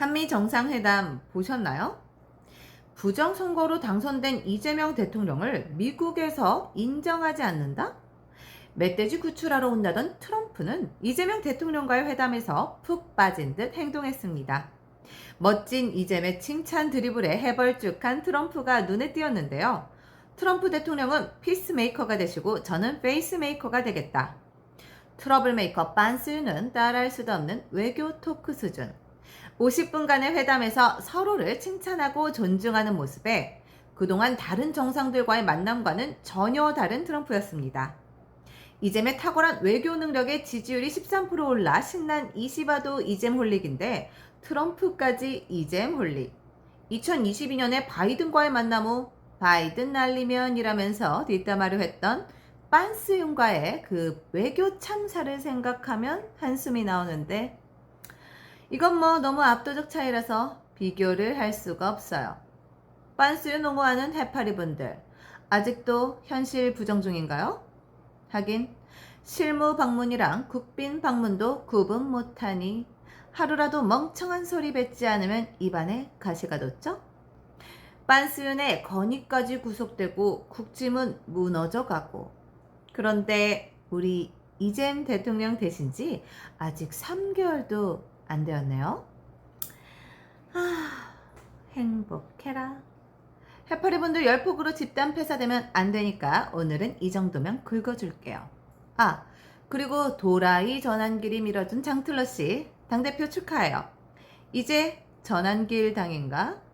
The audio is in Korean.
한미 정상회담 보셨나요? 부정선거로 당선된 이재명 대통령을 미국에서 인정하지 않는다? 멧돼지 구출하러 온다던 트럼프는 이재명 대통령과의 회담에서 푹 빠진 듯 행동했습니다. 멋진 이재명 칭찬 드리블에 해벌쭉한 트럼프가 눈에 띄었는데요. 트럼프 대통령은 피스메이커가 되시고 저는 페이스메이커가 되겠다. 트러블 메이커 빤스유는 따라할 수도 없는 외교 토크 수준. 50분간의 회담에서 서로를 칭찬하고 존중하는 모습에 그동안 다른 정상들과의 만남과는 전혀 다른 트럼프였습니다. 이잼의 탁월한 외교 능력에 지지율이 13% 올라 신난 이시바도 이잼 홀릭인데 트럼프까지 이잼 홀릭. 2022년에 바이든과의 만남 후 바이든 날리면이라면서 뒷담화를 했던 빤스윤과의 그 외교 참사를 생각하면 한숨이 나오는데 이건 뭐 너무 압도적 차이라서 비교를 할 수가 없어요. 빤스윤 옹호하는 해파리 분들 아직도 현실 부정 중인가요? 하긴 실무 방문이랑 국빈 방문도 구분 못하니 하루라도 멍청한 소리 뱉지 않으면 입안에 가시가 돋죠? 빤스윤의 건의까지 구속되고 국짐은 무너져 가고 그런데 우리 이잼 대통령 되신 지 아직 3개월도 안 되었네요. 아, 행복해라. 해파리분들 열폭으로 집단 폐사되면 안 되니까 오늘은 이 정도면 긁어줄게요. 아, 그리고 도라이 전환길이 밀어준 장틀러 씨 당대표 축하해요. 이제 전환길 당인가?